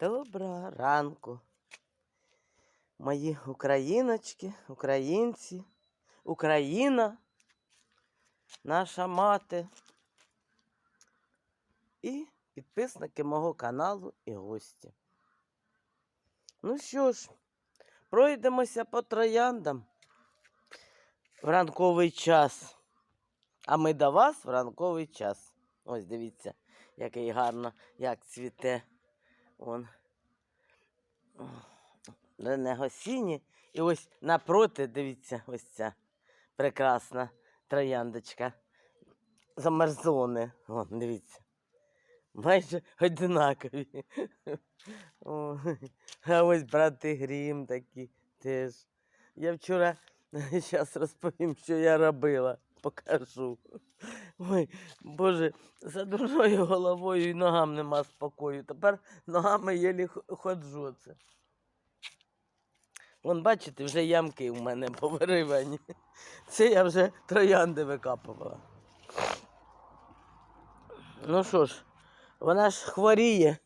Доброго ранку. Мої україночки, українці, Україна, наша мати і підписники мого каналу і гості. Ну що ж, пройдемося по трояндам в ранковий час. А ми до вас в ранковий час. Ось дивіться, який гарно, як цвіте. Он. До нього сіні. І ось напроти, дивіться, ось ця прекрасна трояндочка. Замерзони. Вон, дивіться. Майже одинакові. О, а ось брати грім такі теж. Я вчора зараз розповім, що я робила. Покажу. Ой, Боже, за дурною головою і ногам нема спокою. Тепер ногами єлі ходжу. Оце. Вон, бачите, вже ямки у мене повиривані. Це я вже троянди викапувала. Ну що ж, вона ж хворіє.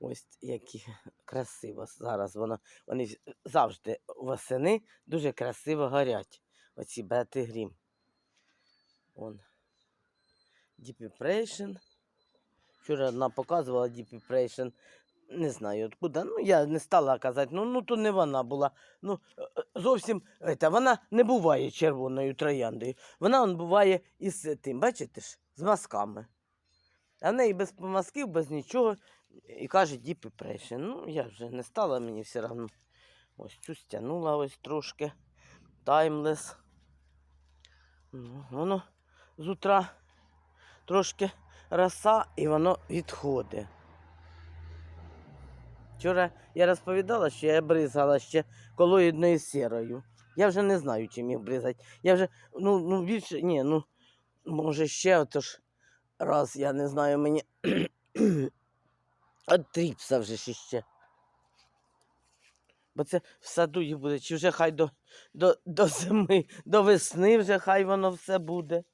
Ось які красиво зараз воно. Вони завжди восени дуже красиво горять. Оці брати грім. Вон. Deep Вчора одна показувала Deep Impression. Не знаю откуда. Ну, я не стала казати, ну, ну то не вона була. Ну, е, е, зовсім ета, вона не буває червоною трояндою. Вона он буває із тим, бачите ж, з мазками. А в неї без мазків, без нічого. І каже Deep Ну, я вже не стала, мені все одно. Ось цю стягнула ось трошки. Timeless. Ну, воно з утра трошки роса і воно відходить. Вчора я розповідала, що я бризала ще колоїдною сірою. Я вже не знаю, чим їх бризати. Я вже, ну, ну більше, ні, ну, може ще отож раз, я не знаю, мені от тріпса вже ж іще. Бо це в саду їх буде, чи вже хай до, до, до зими, до весни вже хай воно все буде.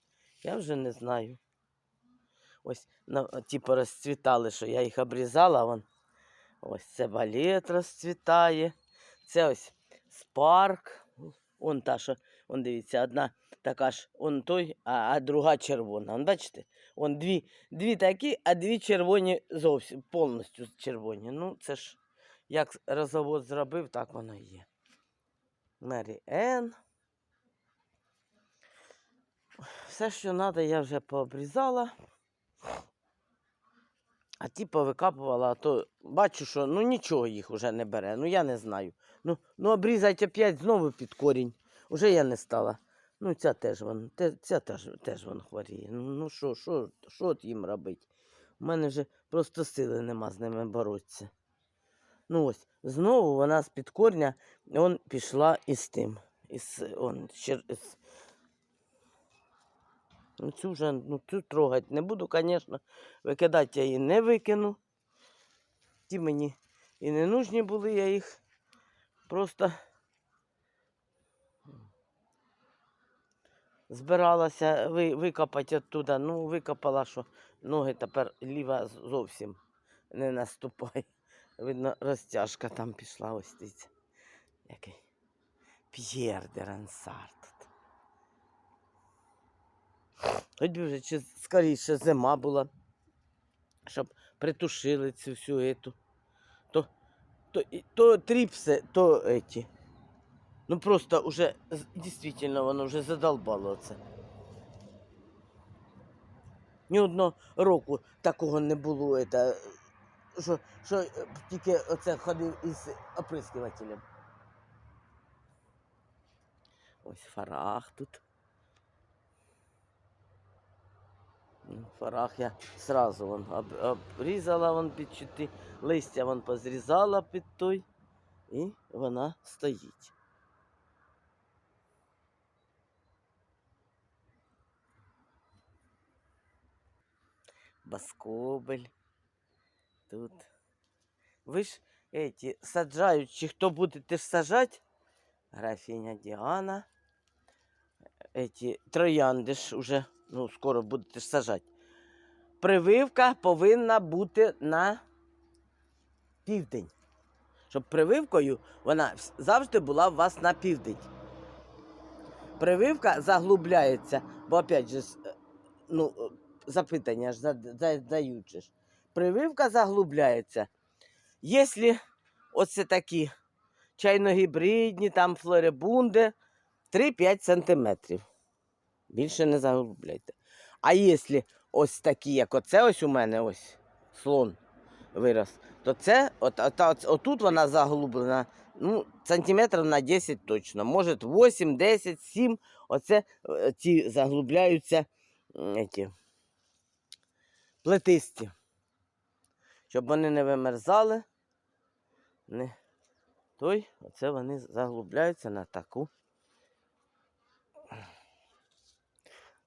Я вже не знаю. Ось, типу, розцвітали, що я їх обрізала. Вон. Ось це балет розцвітає. Це ось спарк. Он та, що, он дивіться, одна така ж, он той, а, а друга червона. Он бачите? Он дві, дві такі, а дві червоні зовсім повністю червоні. Ну, це ж як розовод зробив, так воно і є. Мері Енн. Все, що треба, я вже пообрізала. А ті повикапувала, а то бачу, що ну нічого їх уже не бере. Ну я не знаю. Ну, ну обрізати опять знову під корінь. Уже я не стала. Ну, ця теж вон, ця теж, теж вон хворіє. Ну, ну що, що, що їм робити? У мене вже просто сили нема з ними боротися. Ну ось, знову вона з під корня пішла із тим. Із, он, із... Ну, цю вже ну, цю трогати не буду, звісно. Викидати я її не викину. Ті мені і не нужні були, я їх просто збиралася ви, викопати оттуда. Ну, викопала, що ноги тепер ліва зовсім не наступає. Видно, розтяжка там пішла, ось дивіться. Який П'єр де Рансар тут. Хоч би вже чи скоріше зима була, щоб притушили цю всю ету. То, то, то тріпси, то еті. Ну просто уже з- дійсно воно вже задолбало це. Ні одного року такого не було, ета, що, що тільки оце ходив із оприскувателем. Ось фарах тут. Ну, Фарах я сразу вон об, обрізала вон під чути, листя вон позрізала під той, і вона стоїть. Баскобель. Тут. Ви ж эти саджають, чи хто будете ж сажати? Графіня Діана. Эти троянди ж уже, ну, скоро будете сажати. Прививка повинна бути на південь. Щоб прививкою вона завжди була у вас на південь. Прививка заглубляється, бо опять же, е, ну, е, запитання ж зад- задають же ж. Прививка заглубляється. Якщо оце такі чайногібридні, там флорибунди, 3-5 сантиметрів. Більше не заглубляйте. А якщо ось такі, як оце ось у мене, ось слон вирос, то це, от, от, от, отут вона заглублена, ну, сантиметрів на 10 точно. Може 8, 10, 7. Оце е, ці заглубляються ті, плетисті. Щоб вони не вимерзали. Не той, оце вони заглубляються на таку.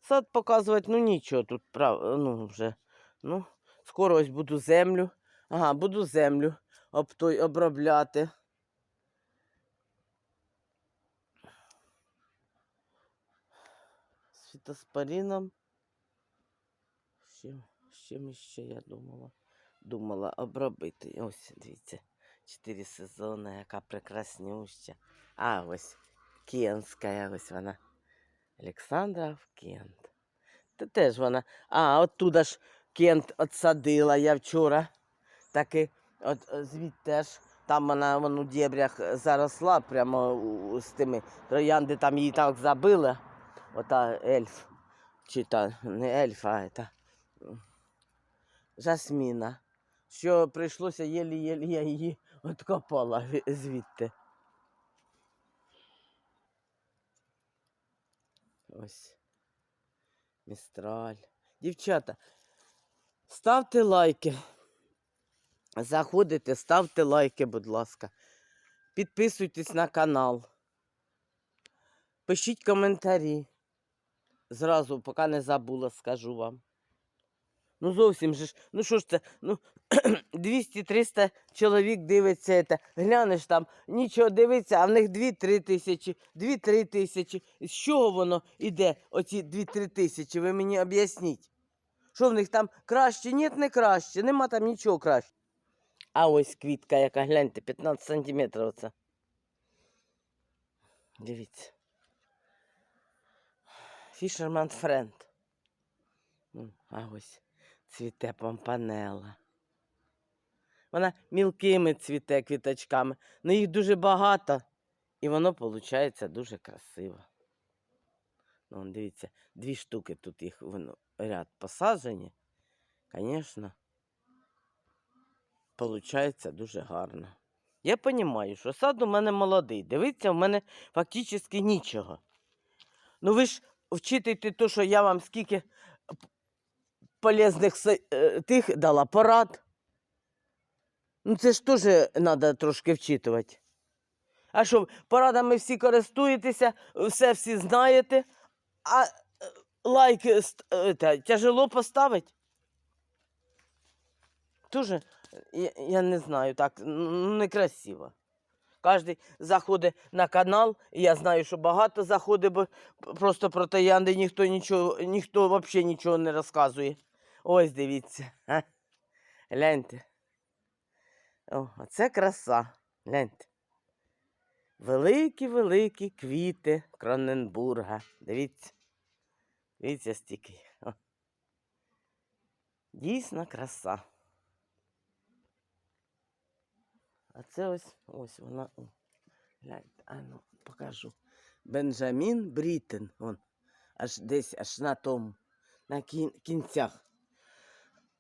Сад показувати, ну нічого тут ну вже. Ну, скоро ось буду землю. Ага, буду землю об той, обробляти. З. З чим, з чим ще я думала? Думала обробити. Ось, дивіться, чотири сезони, яка прекраснюща. А, ось Кенська, ось вона. Олександра Кент. Та теж вона. А, оттуда ж Кент отсадила я вчора. Таки, от е, звідти ж. Там вона вон, у дєбрях е, заросла прямо з тими троянди, там її так забили. Ота ельф. Чи та не ельф, а та жасміна. Що прийшлося єлі-єлі я її откопала звідти. Ось. Містраль. Дівчата, ставте лайки. Заходите, ставте лайки, будь ласка. Підписуйтесь на канал. Пишіть коментарі. Зразу, поки не забула, скажу вам. Ну зовсім же ж, ну що ж це, ну 200-300 чоловік дивиться це. Глянеш там, нічого дивиться, а в них 2-3 тисячі, 2-3 тисячі. З чого воно йде, оці 2-3 тисячі? Ви мені об'ясніть. Що в них там краще? Ні, не краще, нема там нічого краще. А ось квітка, яка гляньте, 15 сантиметрів оце. Дивіться. Fisherman Friend. А ось цвіте помпанела. Вона мілкими цвіте квіточками, але їх дуже багато, і воно виходить дуже красиво. Ну, дивіться, дві штуки тут їх воно, ряд посаджені. Звісно, виходить дуже гарно. Я розумію, що сад у мене молодий. Дивіться, в мене фактично нічого. Ну ви ж вчитуйте те, що я вам скільки полезних е, тих дала порад. Ну це ж теж треба трошки вчитувати. А що, порадами всі користуєтеся, все всі знаєте, а е, лайк е, е, тяжело поставити. Дуже, я, я не знаю, так, ну, некрасиво. Кожен заходить на канал, і я знаю, що багато заходить, бо просто про троянди ніхто нічого, ніхто взагалі нічого не розказує. Ось дивіться. А? Гляньте. Оце краса. Гляньте. Великі-великі квіти Кроненбурга. Дивіться. Дивіться стільки. О. Дійсно краса. А це ось ось вона. О, гляньте, а ну, покажу. Бенджамін Брітен. Вон. Аж десь аж на тому, на кін, кінцях.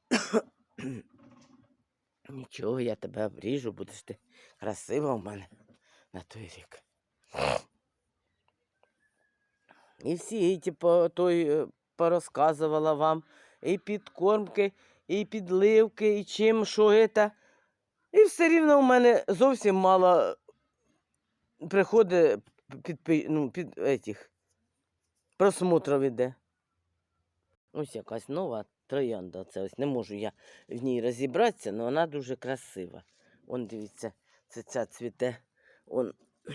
Нічого, я тебе обріжу, будеш ти красива в мене на той рік. І всі ті по той е, порозказувала вам і підкормки, і підливки, і чим, що це. І все рівно у мене зовсім мало приходить під, ну, під етих, просмотрів іде. Ось якась нова троянда. Це ось не можу я в ній розібратися, але вона дуже красива. Он дивіться, це ця цвіте. Он...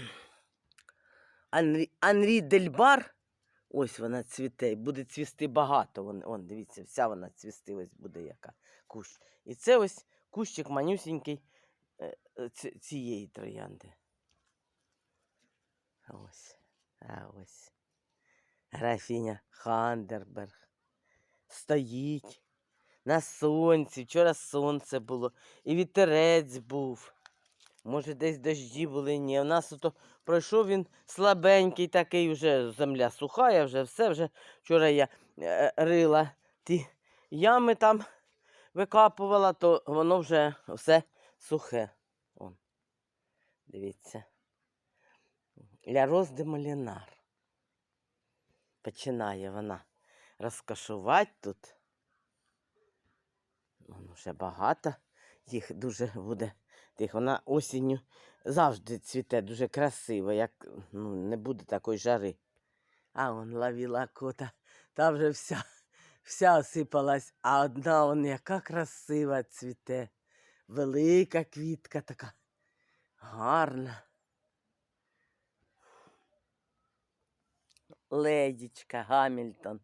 Анрі, Анрі Дельбар. Ось вона цвіте, буде цвісти багато. Вон, вон, дивіться, вся вона цвісти ось буде яка кущ. І це ось кущик манюсінький е, е, ці- цієї троянди. Ось. А ось. Графіня Хандерберг. Стоїть на сонці. Вчора сонце було, і вітерець був. Може, десь дожді були, ні. У нас ото пройшов він слабенький такий, вже земля сухая, вже все. Вже вчора я е, рила ті ями там викапувала, то воно вже все сухе. Вон. Дивіться. Ля Роз Молінар. Починає вона розкашувати тут. Воно вже багато їх дуже буде. Тих. Вона осінню завжди цвіте дуже красиво, як ну, не буде такої жари. А он ловила кота, та вже вся, вся осипалась, а одна он яка красива цвіте. Велика квітка така гарна. Ледічка Гамільтон.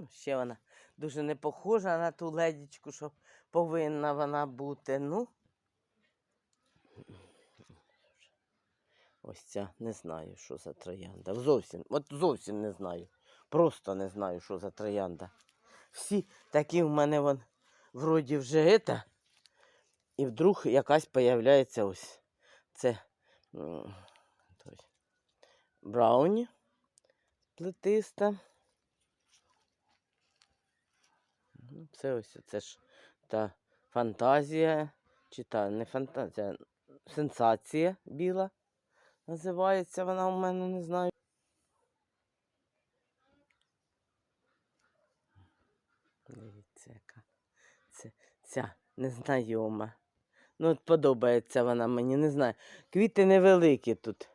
Ну, Ще вона дуже не похожа на ту ледічку, що повинна вона бути. Ну. Ось ця не знаю, що за троянда. Зовсім, от зовсім не знаю. Просто не знаю, що за троянда. Всі такі в мене вон вроді вже ета, і вдруг якась появляється ось. Це той, брауні плетиста. Це ось це ж та фантазія, чи та не фантазія, сенсація біла. Називається вона у мене, не знаю. Дивіться, яка. Це, ця незнайома. Ну, от подобається вона мені, не знаю. Квіти невеликі тут.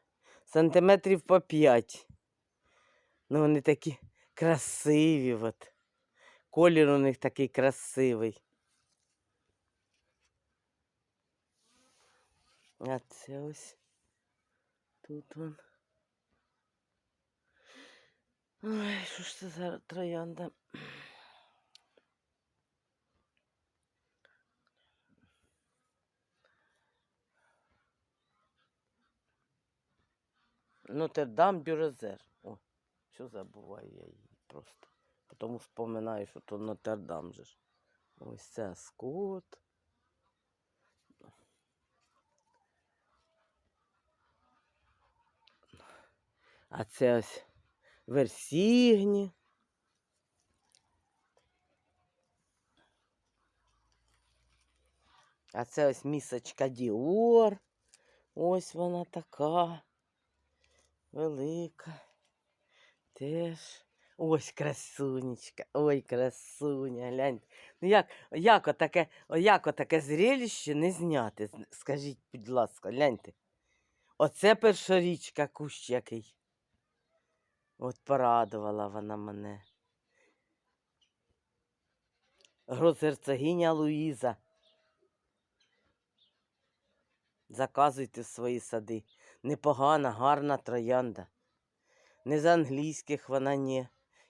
Сантиметрів по п'ять. Ну, вони такі красиві. От. Колір у них такий красивий. А це ось тут вон. Ой, що ж це за троянда? Нотр-Дам Бюрезер. О, що забуваю я її просто. Потім вспоминаю, що то Нотр-Дам же ж. Ось це Скот. А це ось Версігні. А це ось місочка Діор. Ось вона така. Велика. Теж. Ось красунечка. Ой, красуня, гляньте. Ну як, як отаке, як отаке зрелище не зняти? Скажіть, будь ласка, гляньте. Оце першорічка кущ який. От порадувала вона мене. Гроцерцогиня Луїза. Заказуйте свої сади. Непогана, гарна троянда. Не з англійських вона ні.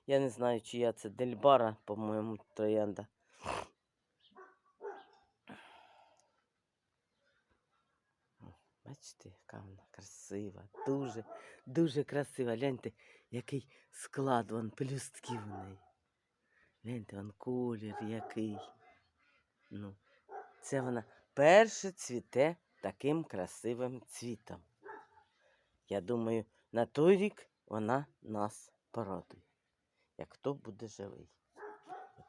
Я не знаю, чия це Дельбара, по-моєму, троянда. Бачите, яка вона красива. Дуже, дуже красива. Гляньте, який склад, вон пелюстки в неї. Гляньте, вон колір який. Ну, це вона перше цвіте таким красивим цвітом. Я думаю, на той рік вона нас порадує, як хто буде живий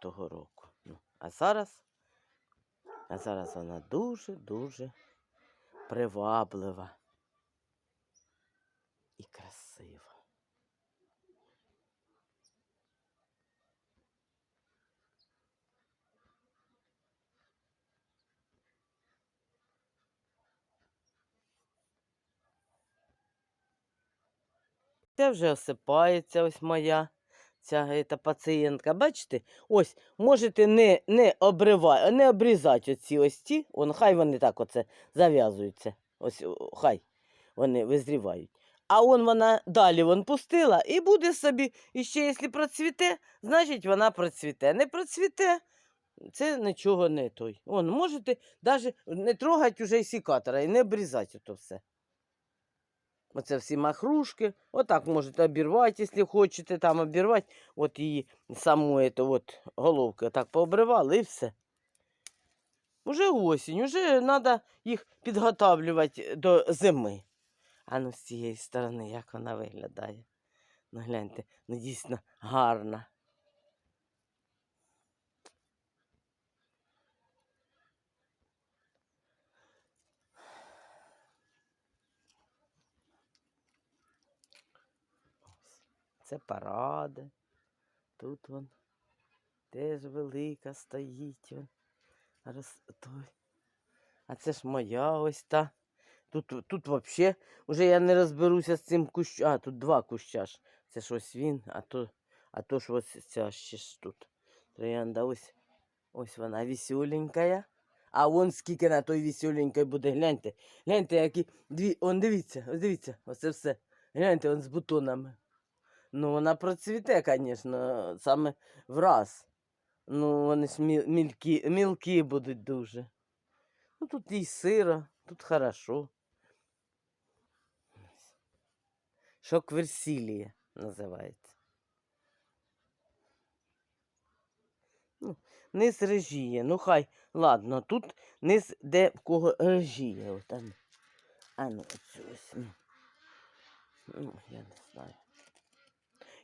того року. Ну, а зараз, а зараз вона дуже-дуже приваблива і красива. Це вже осипається ось моя ця ета, пацієнтка. Бачите? Ось можете не, не, обрива, не обрізати оці ось ті, вон, хай вони так оце зав'язуються. Ось хай вони визрівають. А он вона далі вон пустила і буде собі, і ще якщо процвіте, значить вона процвіте. Не процвіте, Це нічого не той. Он, можете навіть не трогати уже і сікатора і не обрізати то все. Оце всі махрушки. Отак можете обірвати, якщо хочете там обірвати. От її саму эту от головку так пообривали і все. Уже осінь, уже треба їх підготовлювати до зими. А ну з цієї сторони, як вона виглядає. Ну гляньте, ну дійсно гарна. Це паради. Тут вон теж велика стоїть. Вон. Роз... той. А це ж моя ось та. Тут, тут взагалі вже я не розберуся з цим кущом. А, тут два куща ж. Це ж ось він, а то, а то ж ось ця ще ж тут. Троянда ось. Ось вона веселенькая. А вон скільки на той веселенької буде. Гляньте. Гляньте, які дві. Он дивіться, ось дивіться, оце все. Гляньте, он з бутонами. Ну, вона процвіте, звісно, саме враз. Ну, вони ж міл- мількі, мілкі будуть дуже. Ну, тут і сиро, тут хорошо. Шокверсілія називається. Ну, низ режіє. Ну хай, ладно, тут низ де в кого режіє. От, а, ну. ось. Ну, я не знаю.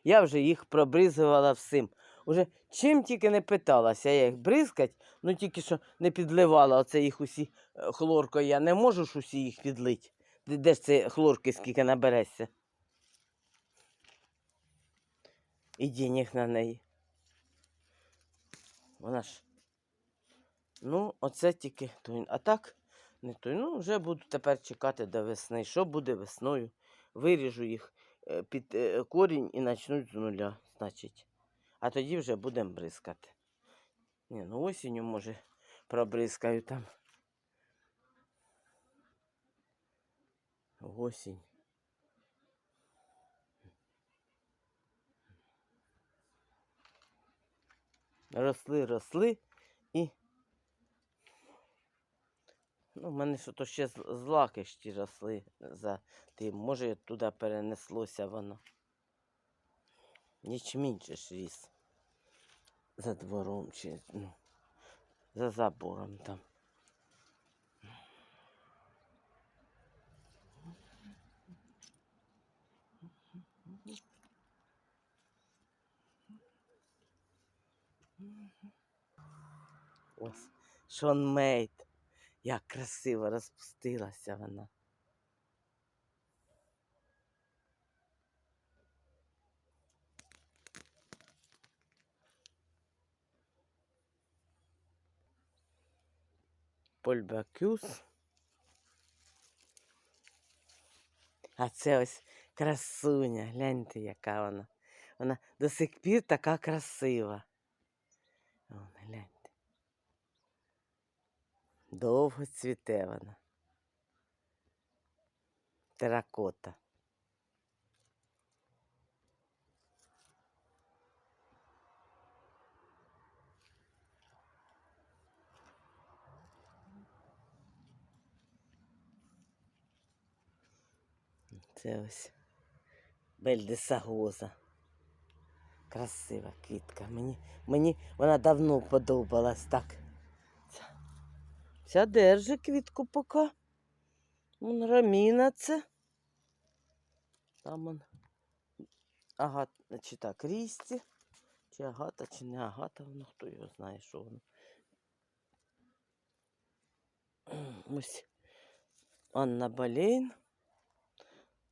Я вже їх пробризувала всім. Уже чим тільки не питалася я їх бризкать, ну тільки що не підливала оце їх усі е, хлоркою. Я не можу ж усі їх підлити. Де, ж це хлорки скільки набереться? І денег на неї. Вона ж. Ну, оце тільки той. А так, не той. Ну, вже буду тепер чекати до весни. Що буде весною? Виріжу їх під е, корінь і почнуть з нуля, значить. А тоді вже будемо бризкати. Ні, ну осінню, може, пробризкаю там. Осінь. Росли, росли і. Ну, в мене що то ще з- злакищі росли за тим. Може, туди перенеслося воно. Ячмінь же ж ріс. За двором чи ну, за забором там. Ось Шон Мейт. Як красиво розпустилася вона. Польбакюс. А це ось красуня. Гляньте, яка вона. Вона до сих пір така красива. Вон, гляньте. Довго цвіте вона. Теракота. Це ось Бельдесагоза. Красива квітка. Мені, мені вона давно подобалась так. Ця, держи квітку поки. Вон раміна це. Там он агат, чи так, Крісті, чи агата, чи не агата, воно хто його знає, що воно. Ось Анна Болейн.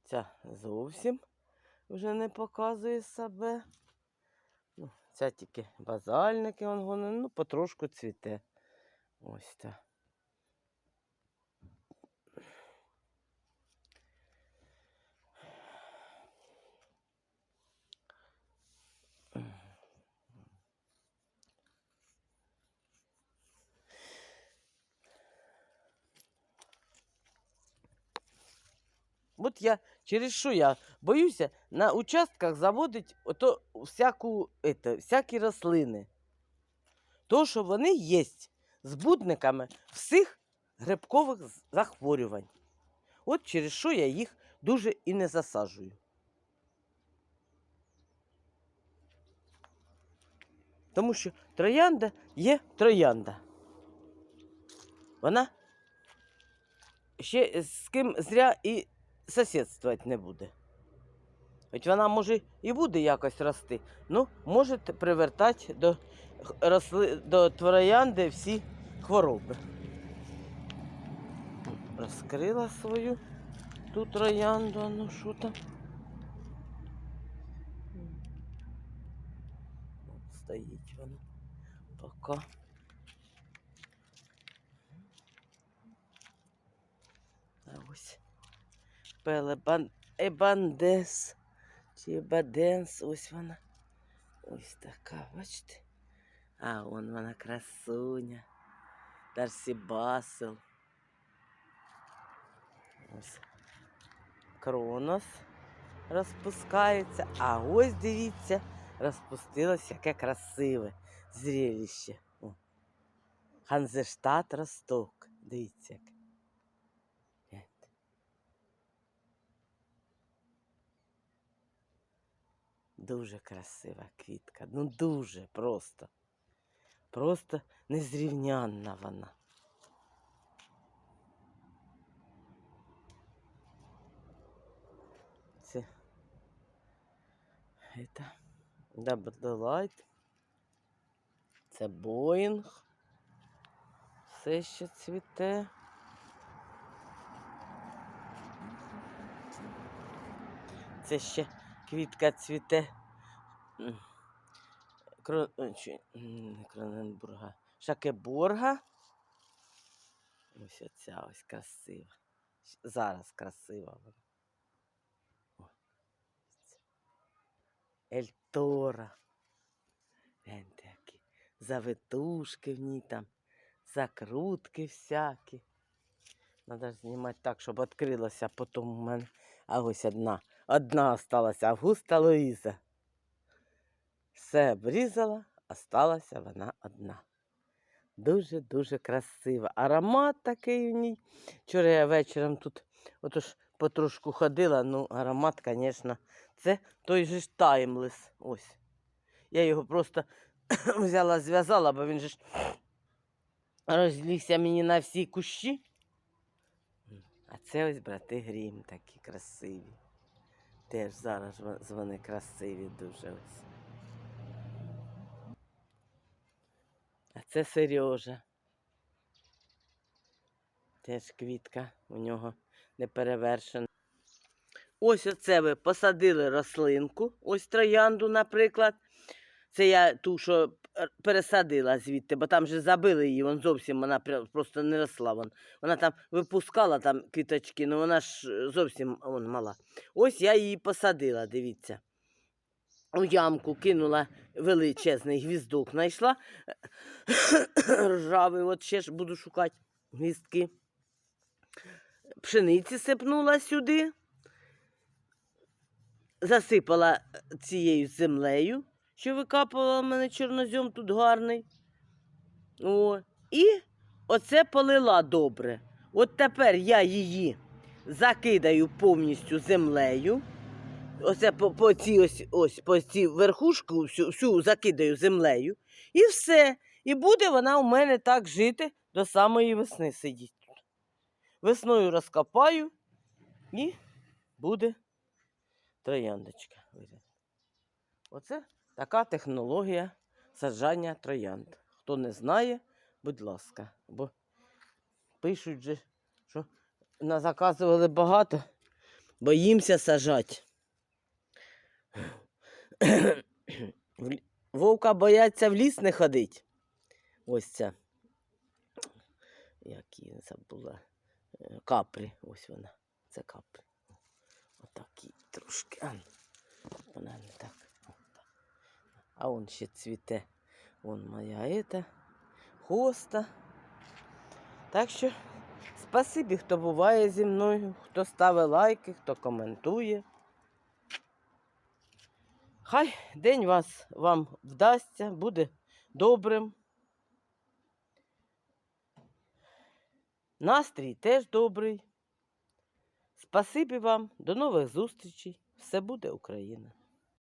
Ця зовсім вже не показує себе. Ну, ця тільки базальники, он, вони, ну, потрошку цвіте. Ось так. От я через що я боюся на участках заводить ото всяку, это, всякі рослини. То, що вони є збудниками всіх грибкових захворювань. От через що я їх дуже і не засаджую. Тому що троянда є троянда. Вона ще з ким зря і сусідствувати не буде. Хоч вона може і буде якось рости, ну може привертати до, росли, до троянди всі хвороби. Розкрила свою ту троянду, ну що там? Стоїть вона. Пока. А ось Пелебан Ебандес. Чи Ебаденс, ось вона. Ось така, бачите? А, вон вона красуня. Дарсі Басел. Ось. Кронос розпускається. А ось дивіться, розпустилось яке красиве зрелище. Ханзештат Росток. Дивіться. як. Дуже красива квітка. Ну дуже просто. Просто незрівнянна вона. Це это Double Це Боїнг. Все ще цвіте. Це ще квітка цвіте. Кроненбурга. Шакеборга. Ось оця ось красива. Зараз красива вона. Ельтора. Гляньте, які завитушки в ній там, закрутки всякі. Ж знімати так, щоб відкрилося потім у мене. А ось одна. Одна осталася Августа Луїза. Все обрізала, осталася вона одна. Дуже-дуже красива. Аромат такий у ній. Вчора я вечором тут отож потрошку ходила, ну аромат, звісно, це той же ж таймлес. Ось. Я його просто взяла, зв'язала, бо він же ж розлігся мені на всі кущі. А це ось брати Грім такі красиві. Теж зараз вони красиві дуже ось. Це Сережа. Теж квітка у нього неперевершена. Ось оце ви посадили рослинку, ось троянду, наприклад. Це я ту, що пересадила звідти, бо там же забили її, вон зовсім вона просто не росла. Вон. Вона там випускала там квіточки, але вона ж е, зовсім вон, мала. Ось я її посадила, дивіться. У ямку кинула величезний гвіздок, знайшла ржавий, от ще ж буду шукати гвіздки. Пшениці сипнула сюди, засипала цією землею, що викапувала в мене чорнозьом тут гарний. О, і оце полила добре. От тепер я її закидаю повністю землею. Оце по, по цій ось, ось по цій верхушку всю, всю закидаю землею. І все. І буде вона у мене так жити до самої весни сидіть тут. Весною розкопаю і буде трояндочка. Оце така технологія саджання троянд. Хто не знає, будь ласка. Бо пишуть же, що назаказували багато, боїмося сажати. Вовка бояться в ліс не ходить. Ось ця. Як її забула. Е, Капрі. Ось вона. Це капрі. Отакі трошки. А, вона не так. А он ще цвіте. Вон моя ета. Хоста. Так що спасибі, хто буває зі мною, хто ставить лайки, хто коментує. Хай день вас вам вдасться, буде добрим. Настрій теж добрий. Спасибі вам, до нових зустрічей. Все буде Україна!